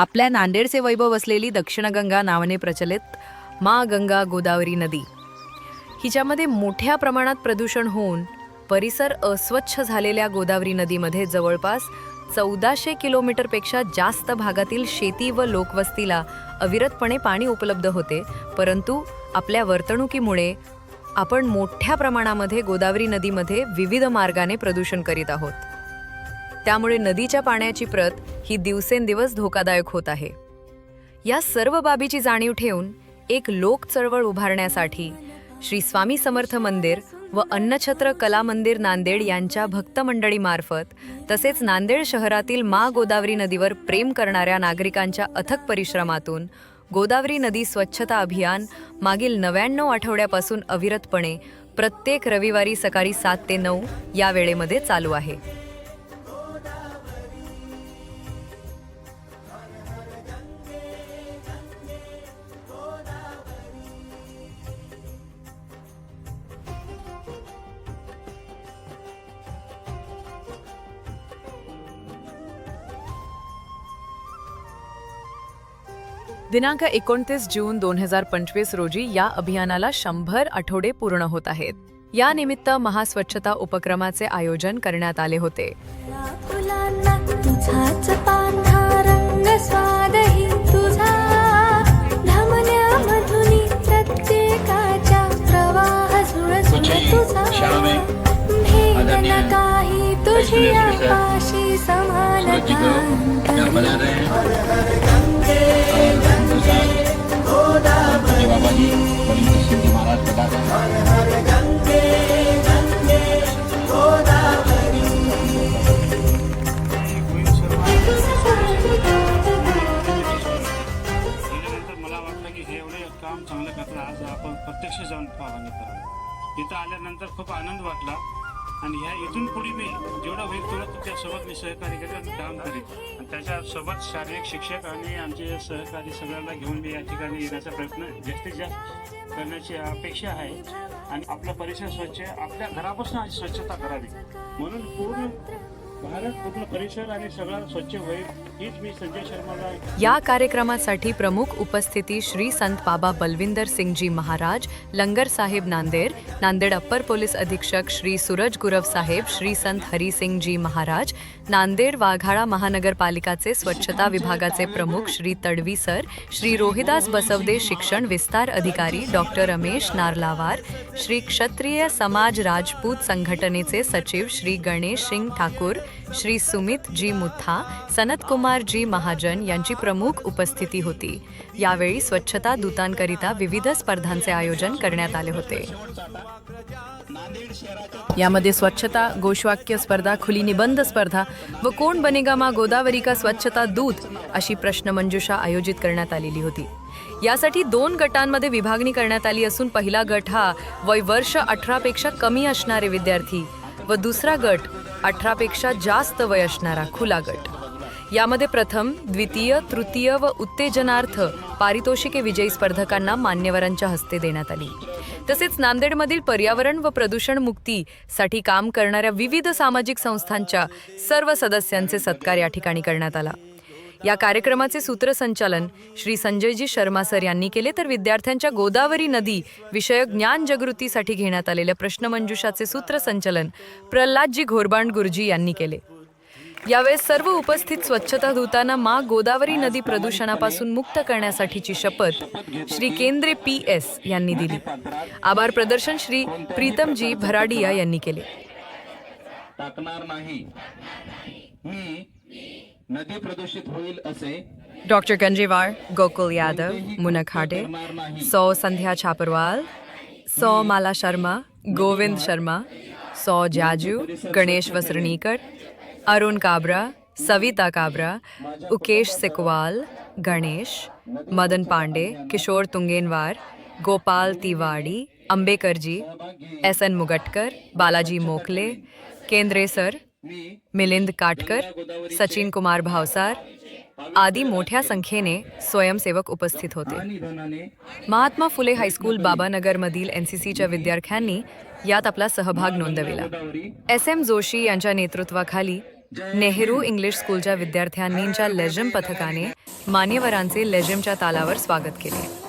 आपल्या नांदेडचे वैभव असलेली दक्षिणगंगा नावाने प्रचलित मा गंगा गोदावरी नदी. हिच्यामध्ये मोठ्या प्रमाणात प्रदूषण होऊन परिसर अस्वच्छ झालेल्या गोदावरी नदीमध्ये जवळपास चौदाशे किलोमीटरपेक्षा जास्त भागातील शेती व लोकवस्तीला अविरतपणे पाणी उपलब्ध होते परंतु आपल्या वर्तणुकीमुळे आपण मोठ्या प्रमाणामध्ये गोदावरी नदीमध्ये विविध मार्गाने प्रदूषण करीत आहोत. त्यामुळे नदीच्या पाण्याची प्रत ही दिवसेंदिवस धोकादायक होत आहे. या सर्व बाबीची जाणीव ठेवून एक लोक चळवळ उभारण्यासाठी श्री स्वामी समर्थ मंदिर व अन्नछत्र कला मंदिर नांदेड यांच्या भक्त मंडळीमार्फत तसेच नांदेड शहरातील मा गोदावरी नदीवर प्रेम करणाऱ्या नागरिकांच्या अथक परिश्रमातून गोदावरी नदी स्वच्छता अभियान मागील नव्याण्णव आठवड्यापासून अविरतपणे प्रत्येक रविवारी सकाळी सात ते नऊ या वेळेमध्ये चालू आहे. दिनांक एकोणतीस जून दोन हजार पंचवीस रोजी या अभियानाला शंभर आठवडे पूर्ण होत आहेत. या निमित्त महास्वच्छता उपक्रमाचे आयोजन करण्यात आले होते. काही तुझी आकाशी समानता. जाऊन पाहणी करावं. इथं आल्यानंतर खूप आनंद वाटला. आणि ह्या इथून पुढे मी जेवढं होईल तेवढं तुमच्यासोबत मी सहकार्य करेन काम करेन. आणि त्याच्यासोबत शारीरिक शिक्षक आणि आमचे सहकारी सगळ्यांना घेऊन मी या ठिकाणी येण्याचा प्रयत्न जास्तीत जास्त करण्याची अपेक्षा आहे. आणि आपला परिसर स्वच्छ आपल्या घरापासून आज स्वच्छता करावी. म्हणून पूर्ण भारत पूर्ण परिसर आणि सगळं स्वच्छ होईल हीच मी संजय शर्माला या कार्यक्रमासाठी प्रमुख उपस्थिती श्री संत बाबा बलविंदर सिंगजी महाराज लंगर साहेब नांदेड नांदेड अप्पर पोलीस अधीक्षक श्री सूरज गुरव साहेब श्री संत हरिसिंगजी महाराज नांदेड वाघाळा महानगरपालिकाचे स्वच्छता विभागाचे प्रमुख श्री तडवी सर श्री रोहिदास बसवदे शिक्षण विस्तार अधिकारी डॉक्टर रमेश नारलावार श्री क्षत्रिय समाज राजपूत संघटनेचे सचिव श्री गणेश सिंग ठाकूर श्री सुमित जी मुथा सनत कुमार जी महाजन यांची प्रमुख उपस्थिती होती. यावेळी स्वच्छता दूतांकरिता विविध स्पर्धांचे आयोजन करण्यात आले होते. यामध्ये स्वच्छता गोषवाक्य स्पर्धा खुली निबंध स्पर्धा व कोण बनेगा मा गोदावरी का स्वच्छता दूत अशी प्रश्नमंजुषा आयोजित करण्यात आलेली होती. यासाठी दोन गटांमध्ये विभागणी करण्यात आली असून पहिला गट हा वय वर्ष अठरापेक्षा कमी असणारे विद्यार्थी व दुसरा गट अठरापेक्षा जास्त वय असणारा खुला गट. यामध्ये प्रथम द्वितीय तृतीय व उत्तेजनार्थ पारितोषिके विजयी स्पर्धकांना मान्यवरांच्या हस्ते देण्यात आली. तसेच नांदेडमधील पर्यावरण व प्रदूषण मुक्तीसाठी काम करणाऱ्या विविध सामाजिक संस्थांच्या सर्व सदस्यांचे सत्कार या ठिकाणी करण्यात आला. या कार्यक्रमाचे सूत्रसंचालन श्री संजयजी शर्मा सर यांनी केले. तर विद्यार्थ्यांच्या गोदावरी नदी विषयक ज्ञान जागृतीसाठी घेण्यात आलेल्या प्रश्नमंजुषाचे सूत्रसंचालन प्रल्हादजी घोरबांड गुरुजी यांनी केले. यावेळेस सर्व उपस्थित स्वच्छता धुताना मा गोदावरी नदी प्रदूषणापासून मुक्त करण्यासाठीची शपथ श्री केंद्रे पी एस यांनी दिली. आभार प्रदर्शन श्री प्रीतमजी भराडिया यांनी केले. टाकणार नाही. मी नदी प्रदूषित होईल असे डॉक्टर गंजेवार गोकुल यादव मुना खाडे सौ संध्या छापरवाल सौ माला शर्मा गोविंद शर्मा सौ Jaju Ganesh वसरणीकर Arun Kabra Savita Kabra Ukesh Sikwal Ganesh Madan Pande Kishor Tungenwar Gopal Tiwari अंबेकरजी S N Mugatkar Balaji Mokle Kendre sir Milind Katkar Sachin Kumar Bhavsar आदी मोठ्या संख्येने स्वयंसेवक उपस्थित होते. महात्मा फुले हायस्कूल बाबानगरमधील एन सी सीच्या विद्यार्थ्यांनी यात आपला सहभाग नोंदविला. एस एम जोशी यांच्या नेतृत्वाखाली नेहरू इंग्लिश स्कूलच्या विद्यार्थ्यांनीच्या लेझम पथकाने मान्यवरांचे लेझमच्या तालावर स्वागत केले.